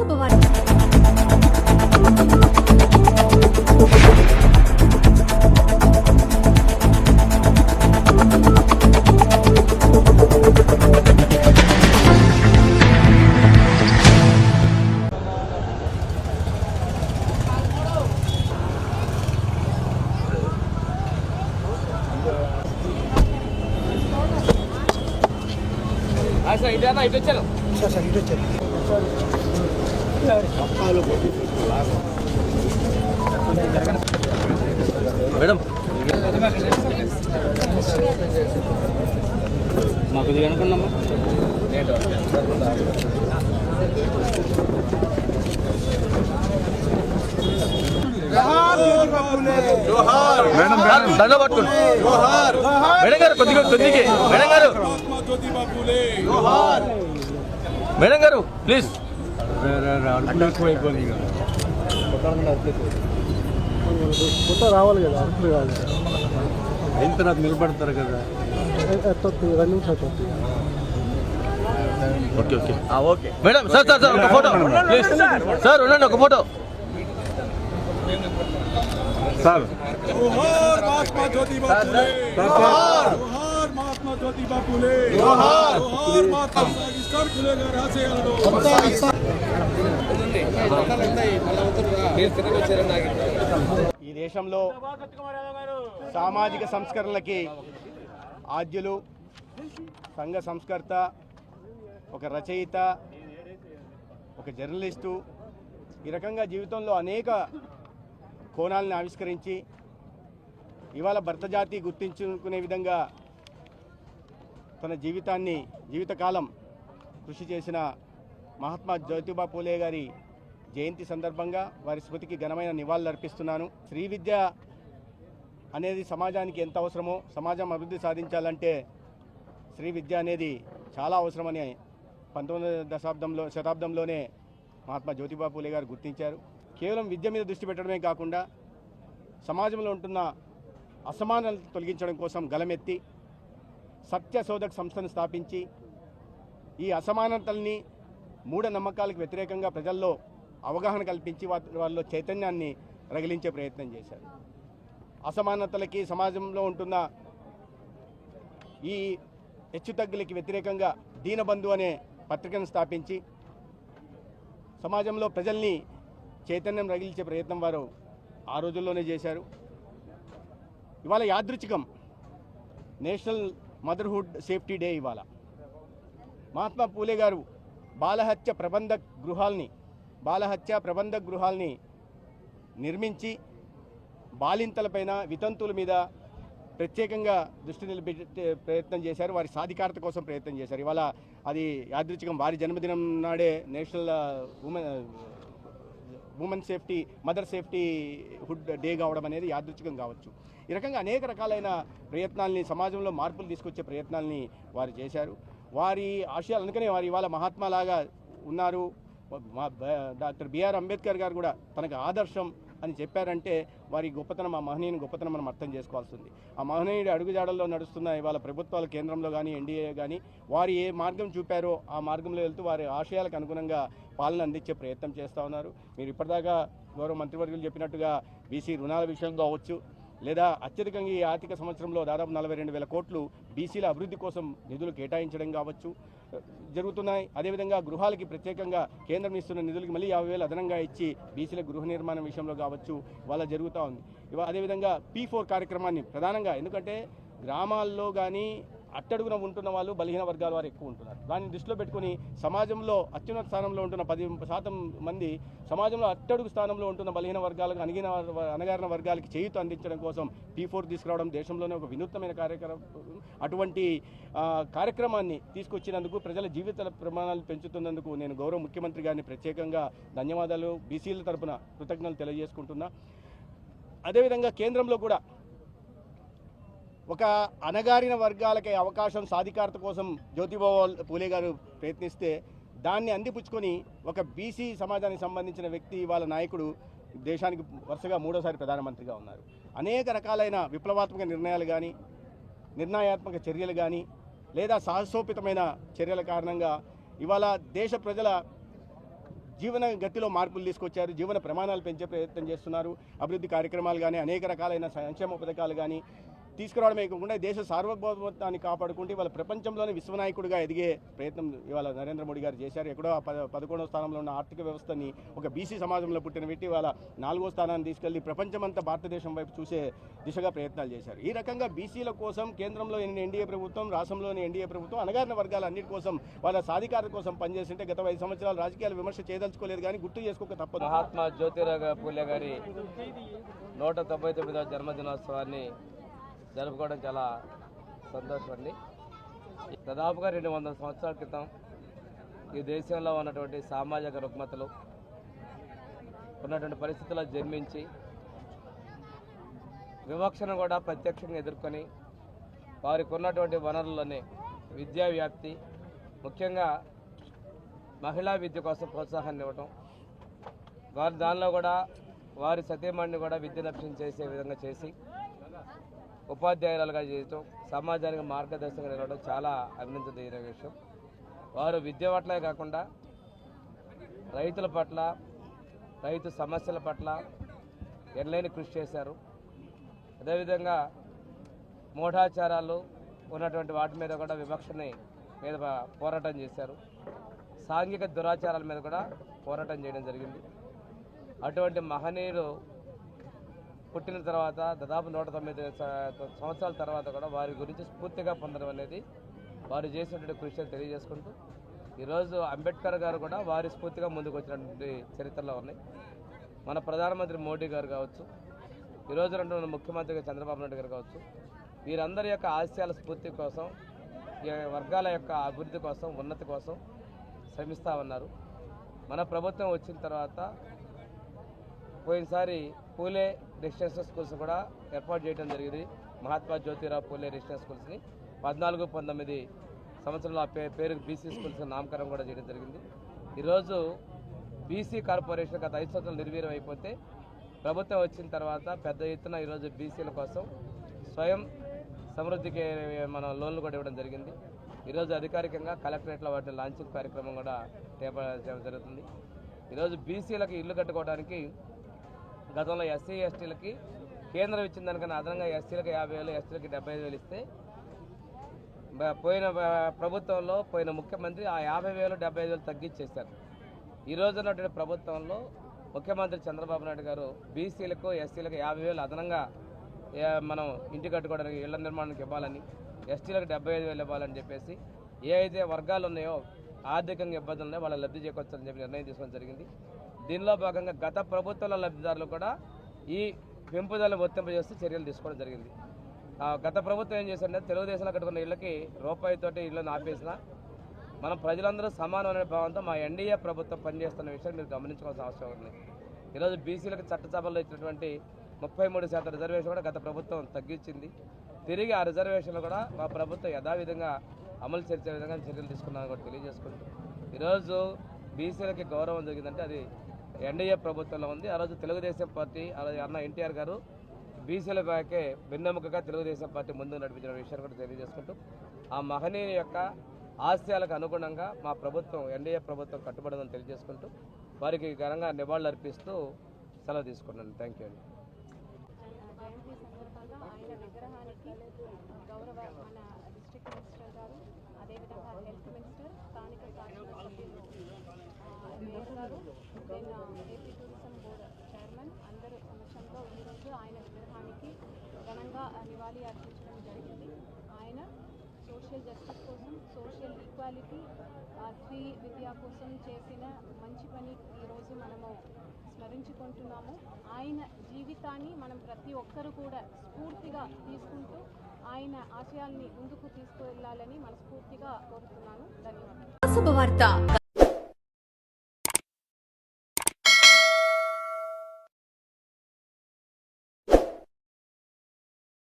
శుభవార్త సార్ ఇదేనా ఇటు వచ్చాను సార్ సార్ ఇటు వచ్చారు మేడం. మాకు కొద్దిగా అనుకున్నామా దండ పట్టుకోండి. మేడం గారు కొద్దిగా. మేడం గారు. మేడం గారు ప్లీజ్. అడ్డంకు అయిపోయింది ఇక కొత్త రావాలి కదా అర్థం కాదు అయిన తర్వాత నిలబడతారు కదా రన్నింగ్ నిమిషాలు ఓకే ఓకే ఓకే ఒక ఫోటో సార్ ఉండండి ఒక ఫోటో సార్. ఈ దేశంలో సామాజిక సంస్కరణలకి ఆద్యులు సంఘ సంస్కర్త ఒక రచయిత ఒక జర్నలిస్టు ఈ రకంగా జీవితంలో అనేక కోణాలను ఆవిష్కరించి ఇవాళ భర్త జాతి గుర్తించుకునే విధంగా తన జీవితాన్ని జీవితకాలం కృషి చేసిన మహాత్మా జ్యోతిబా పూలే గారి జయంతి సందర్భంగా వారి స్మృతికి ఘనమైన నివాళులు అర్పిస్తున్నాను. శ్రీ విద్య అనేది సమాజానికి ఎంత అవసరమో సమాజం అభివృద్ధి సాధించాలంటే శ్రీ విద్య అనేది చాలా అవసరమని పంతొమ్మిదవ దశాబ్దంలో శతాబ్దంలోనే మహాత్మా జ్యోతిబా పూలే గారు గుర్తించారు. కేవలం విద్య మీద దృష్టి పెట్టడమే కాకుండా సమాజంలో ఉంటున్న అసమానతలు తొలగించడం కోసం గలమెత్తి సత్యశోధక్ సంస్థను స్థాపించి ఈ అసమానతల్ని మూఢనమ్మకాలకు వ్యతిరేకంగా ప్రజల్లో అవగాహన కల్పించి వాళ్ళలో చైతన్యాన్ని రగిలించే ప్రయత్నం చేశారు. అసమానతలకి సమాజంలో ఉంటున్న ఈ హెచ్చుతగ్గులకి వ్యతిరేకంగా దీనబంధు అనే పత్రికను స్థాపించి సమాజంలో ప్రజల్ని చైతన్యం రగిలించే ప్రయత్నం వారు ఆ రోజుల్లోనే చేశారు. ఇవాళ యాదృచ్ఛికం నేషనల్ మదర్హుడ్ సేఫ్టీ డే ఇవాళ. మహాత్మా పూలే గారు బాలహత్య ప్రబంధ గృహాల్ని బాలహత్య ప్రబంధ గృహాల్ని నిర్మించి బాలింతలపైన వితంతువుల మీద ప్రత్యేకంగా దృష్టి నిలిపి ప్రయత్నం చేశారు. వారి సాధికారత కోసం ప్రయత్నం చేశారు. ఇవాళ అది యాదృచ్ఛికం. వారి జన్మదినం నాడే national women women safety mother safety hood day కావడం అనేది యాదృచ్ఛికం కావచ్చు. ఈ రకంగా అనేక రకాలైన ప్రయత్నాల్ని సమాజంలో మార్పులు తీసుకొచ్చే ప్రయత్నాల్ని వారు చేశారు. వారి ఆశయాలు అందుకనే వారు ఇవాళ మహాత్మాలాగా ఉన్నారు. మా డాక్టర్ బిఆర్ అంబేద్కర్ గారు కూడా తనకు ఆదర్శం అని చెప్పారంటే వారి గొప్పతనం ఆ మహనీయుని గొప్పతనం మనం అర్థం చేసుకోవాల్సి ఉంది. ఆ మహనీయుడి అడుగుజాడల్లో నడుస్తున్న ఇవాళ ప్రభుత్వాల కేంద్రంలో కానీ ఎన్డీఏ కానీ వారు ఏ మార్గం చూపారో ఆ మార్గంలో వెళ్తూ వారి ఆశయాలకు అనుగుణంగా పాలన అందించే ప్రయత్నం చేస్తూ ఉన్నారు. మీరు ఇప్పటిదాకా గౌరవ మంత్రివర్గులు చెప్పినట్టుగా బీసీ రుణాల విషయం కావచ్చు లేదా అత్యధికంగా ఈ ఆర్థిక సంవత్సరంలో దాదాపు నలభై రెండు వేల కోట్లు బీసీల అభివృద్ధి కోసం నిధులు కేటాయించడం కావచ్చు. జరుగుతున్నాయి. అదేవిధంగా గృహాలకి ప్రత్యేకంగా కేంద్రం ఇస్తున్న నిధులకి మళ్ళీ యాభై వేలు అదనంగా ఇచ్చి బీసీల గృహ నిర్మాణం విషయంలో కావచ్చు వాళ్ళ జరుగుతూ ఉంది. అదేవిధంగా పీ ఫోర్ కార్యక్రమాన్ని ప్రధానంగా ఎందుకంటే గ్రామాల్లో కానీ అట్టడుగున ఉంటున్న వాళ్ళు బలహీన వర్గాల వారు ఎక్కువ ఉంటున్నారు. దాన్ని దృష్టిలో పెట్టుకుని సమాజంలో అత్యున్నత స్థానంలో ఉంటున్న పది శాతం మంది సమాజంలో అట్టడుగు స్థానంలో ఉంటున్న బలహీన వర్గాలకు అణగిన వ- అణగారిన వర్గాలకి చేయూత అందించడం కోసం పీ ఫోర్ తీసుకురావడం దేశంలోనే ఒక వినూత్నమైన కార్యక్రమం అటువంటి కార్యక్రమాన్ని తీసుకొచ్చినందుకు ప్రజల జీవిత ప్రమాణాలు పెంచుతున్నందుకు నేను గౌరవ ముఖ్యమంత్రి గారిని ప్రత్యేకంగా ధన్యవాదాలు. బీసీల తరపున కృతజ్ఞతలు తెలియజేసుకుంటున్నా. అదేవిధంగా కేంద్రంలో కూడా ఒక అణగారిన వర్గాలకి అవకాశం సాధికారత కోసం జ్యోతిబాబు పూలే గారు ప్రయత్నిస్తే దాన్ని అందిపుచ్చుకొని ఒక బీసీ సమాజానికి సంబంధించిన వ్యక్తి వాళ్ళ నాయకుడు దేశానికి వరుసగా మూడోసారి ప్రధానమంత్రిగా ఉన్నారు. అనేక రకాలైన విప్లవాత్మక నిర్ణయాలు కానీ నిర్ణయాత్మక చర్యలు కానీ లేదా సాహసోపితమైన చర్యల కారణంగా ఇవాళ దేశ ప్రజల జీవన గతిలో మార్పులు తీసుకొచ్చారు జీవన ప్రమాణాలు పెంచే ప్రయత్నం చేస్తున్నారు. అభివృద్ధి కార్యక్రమాలు కానీ అనేక రకాలైన సంక్షేమ పథకాలు కానీ తీసుకురావడమే కాకుండా దేశ సార్వభౌమత్వాన్ని కాపాడుకుంటే ఇవాళ ప్రపంచంలోనే విశ్వనాయకుడిగా ఎదిగే ప్రయత్నం ఇవాళ నరేంద్ర మోడీ గారు చేశారు. ఎక్కడో ఆ పద పదకొండవ స్థానంలో ఉన్న ఆర్థిక వ్యవస్థని ఒక బీసీ సమాజంలో పుట్టిన వ్యక్తి ఇవాళ నాలుగో స్థానాన్ని తీసుకెళ్ళి ప్రపంచమంతా భారతదేశం వైపు చూసే దిశగా ప్రయత్నాలు చేశారు. ఈ రకంగా బీసీల కోసం కేంద్రంలో ఎన్డీఏ ప్రభుత్వం రాష్ట్రంలోని ఎన్డీఏ ప్రభుత్వం అణగారిన వర్గాల అన్నిటి కోసం వాళ్ళ సాధికారత కోసం పనిచేస్తుంటే గత ఐదు సంవత్సరాలు రాజకీయాలు విమర్శ చేయదలుచుకోలేదు కానీ గుర్తు చేసుకోక తప్పదు. మహాత్మా జ్యోతిరావు పూలే గారి నూట తొంభై తొమ్మిదవ జన్మదినోత్సవాన్ని జరుపుకోవడం చాలా సంతోషం అండి. దాదాపుగా రెండు వందల సంవత్సరాల క్రితం ఈ దేశంలో ఉన్నటువంటి సామాజిక రుగ్మతలు ఉన్నటువంటి పరిస్థితుల్లో జన్మించి వివక్షను కూడా ప్రత్యక్షంగా ఎదుర్కొని వారికి ఉన్నటువంటి వనరుల్లోనే విద్యా వ్యాప్తి ముఖ్యంగా మహిళా విద్య కోసం ప్రోత్సాహాన్ని ఇవ్వటం వారి దానిలో కూడా వారి సతీమణిని కూడా విద్యను చేసే విధంగా చేసి ఉపాధ్యాయురాలుగా చేయటం సమాజానికి మార్గదర్శకంగా నిలవడం చాలా అభినందనీయ విషయం. వారు విద్య పట్లే కాకుండా రైతుల పట్ల రైతు సమస్యల పట్ల ఎనలేని కృషి చేశారు. అదేవిధంగా మూఢాచారాలు ఉన్నటువంటి వాటి మీద కూడా వివక్షని మీద పోరాటం చేశారు. సాంఘిక దురాచారాల మీద కూడా పోరాటం చేయడం జరిగింది. అటువంటి మహనీయులు పుట్టిన తర్వాత దాదాపు నూట తొమ్మిది సంవత్సరాల తర్వాత కూడా వారి గురించి స్ఫూర్తిగా పొందడం అనేది వారు చేసినటువంటి కృషిని తెలియజేసుకుంటూ ఈరోజు అంబేద్కర్ గారు కూడా వారి స్ఫూర్తిగా ముందుకు వచ్చినటువంటి చరిత్రలో ఉన్నాయి. మన ప్రధానమంత్రి మోడీ గారు కావచ్చు ఈరోజు రెండు ముఖ్యమంత్రిగా చంద్రబాబు నాయుడు గారు కావచ్చు వీరందరి యొక్క ఆశయాల స్ఫూర్తి కోసం ఈ వర్గాల యొక్క అభివృద్ధి కోసం ఉన్నతి కోసం శ్రమిస్తూ ఉన్నారు. మన ప్రభుత్వం వచ్చిన తర్వాత పోయినసారి పూలే రెసిడెన్షియల్ స్కూల్స్ కూడా ఏర్పాటు చేయడం జరిగింది. మహాత్మా జ్యోతిరావు పూలే రెసిడెన్షియల్ స్కూల్స్ని పద్నాలుగు పంతొమ్మిది సంవత్సరంలో ఆ పే పేరు బీసీ స్కూల్స్ నామకరణం కూడా చేయడం జరిగింది. ఈరోజు బీసీ కార్పొరేషన్ గత ఐదు సంవత్సరాలు నిర్వీర్యం అయిపోతే ప్రభుత్వం వచ్చిన తర్వాత పెద్ద ఎత్తున ఈరోజు బీసీల కోసం స్వయం సమృద్ధికి మన లోన్లు కూడా ఇవ్వడం జరిగింది. ఈరోజు అధికారికంగా కలెక్టరేట్లో వాటి లాంచింగ్ కార్యక్రమం కూడా చేపట్టడం జరుగుతుంది. ఈరోజు బీసీలకు ఇల్లు కట్టుకోవడానికి గతంలో ఎస్సీ ఎస్టీలకి కేంద్రం ఇచ్చిన దానికన్నా అదనంగా ఎస్సీలకు యాభై వేలు ఎస్టీలకి డెబ్బై ఐదు వేలు ఇస్తే పోయిన ప్రభుత్వంలో పోయిన ముఖ్యమంత్రి ఆ యాభై వేలు డెబ్బై ఐదు వేలు తగ్గించేశారు. ఈ రోజు ఉన్నటువంటి ప్రభుత్వంలో ముఖ్యమంత్రి చంద్రబాబు నాయుడు గారు బీసీలకు ఎస్సీలకు యాభై వేలు అదనంగా మనం ఇంటి కట్టుకోవడానికి ఇళ్ళ నిర్మాణానికి ఇవ్వాలని ఎస్టీలకు డెబ్బై ఐదు వేలు ఇవ్వాలని చెప్పేసి ఏ అయితే వర్గాలు ఉన్నాయో ఆర్థికంగా ఇబ్బందులు ఉన్నాయో వాళ్ళ లబ్ధి చేకూర్చాలని చెప్పి నిర్ణయం తీసుకోవడం జరిగింది. దీనిలో భాగంగా గత ప్రభుత్వాల లబ్ధిదారులు కూడా ఈ పెంపుదలను వర్తింపజేస్తూ చర్యలు తీసుకోవడం జరిగింది. ఆ గత ప్రభుత్వం ఏం చేశారంటే తెలుగుదేశంలో కట్టుకున్న ఇళ్ళకి రూపాయితోటి ఇళ్ళని ఆపేసిన మనం ప్రజలందరూ సమానమైన భావంతో మా ఎన్డీఏ ప్రభుత్వం పనిచేస్తున్న విషయాన్ని మీరు గమనించుకోవాల్సిన అవసరం ఉంది. ఈరోజు బీసీలకు చట్టసభల్లో ఇచ్చినటువంటి ముప్పై మూడు శాతం రిజర్వేషన్ కూడా గత ప్రభుత్వం తగ్గించింది. తిరిగి ఆ రిజర్వేషన్లు కూడా మా ప్రభుత్వం యథావిధంగా అమలు చేసే విధంగా చర్యలు తీసుకున్నామని కూడా తెలియజేసుకుంటూ ఈరోజు బీసీలకి గౌరవం జరిగిందంటే అది ఎన్డీఏ ప్రభుత్వంలో ఉంది. ఆ రోజు తెలుగుదేశం పార్టీ ఆ రోజు అన్న ఎన్టీఆర్ గారు బీసీల బ్యాకే వెన్నెముకగా తెలుగుదేశం పార్టీ ముందుకు నడిపించిన విషయాన్ని కూడా తెలియజేసుకుంటూ ఆ మహనీయుని యొక్క ఆశయాలకు అనుగుణంగా మా ప్రభుత్వం ఎన్డీఏ ప్రభుత్వం కట్టుబడిందని తెలియజేసుకుంటూ వారికి ఘనంగా నివాళులు అర్పిస్తూ సెలవు తీసుకున్నాను. థ్యాంక్ యూ అండి జయంతి సందర్భంగా ఆయన విగ్రహానికి గౌరవ మన డిస్ట్రిక్ట్ మినిస్టర్ గారు అదేవిధంగా హెల్త్ మినిస్టర్ స్థానిక శాసనసభ్యులు ఆ, మేయర్ గారు then AP tourism board chairman అందరి సమక్షంలో ఈరోజు ఆయన విగ్రహానికి ఘనంగా నివాళి అర్పించడం జరిగింది. ఆయన సోషల్ జస్టిస్ కోసం సోషల్ ఈక్వాలిటీ స్త్రీ విద్య కోసం చేసిన మంచి పని ఈరోజు మనము స్మరించుకుంటున్నాము. ఆయన జీవితాన్ని మనం ప్రతి ఒక్కరు కూడా స్ఫూర్తిగా తీసుకుంటూ ఆయన ఆశయాల్ని ముందుకు తీసుకువెళ్ళాలని మనస్ఫూర్తిగా కోరుతున్నాను. ధన్యవాదాలు. శుభవార్త